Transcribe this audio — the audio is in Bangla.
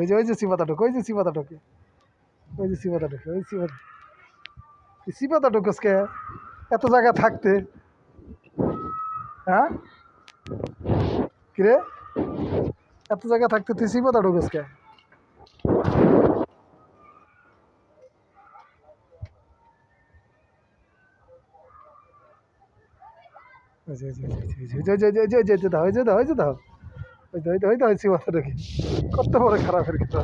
ওই যে ওই যে সিপাতা ঢোকে ওই যে সিপাতা ঢোকে ওই যে সিপাতা ঢোকে ওই সিপাতা সিপাতা ঢোকসকে এত জায়গা থাকতে হ্যাঁ কিরে এত জায়গা থাকতে তুই সিপাতা ঢোকসকে ওই যে ওই যে ওই যে ওই যে ওই যে ওই যে দাও দাও হয়তো হয়তো হয়তো হয়েছি মাথাটাকে কত বড় খারাপের কথা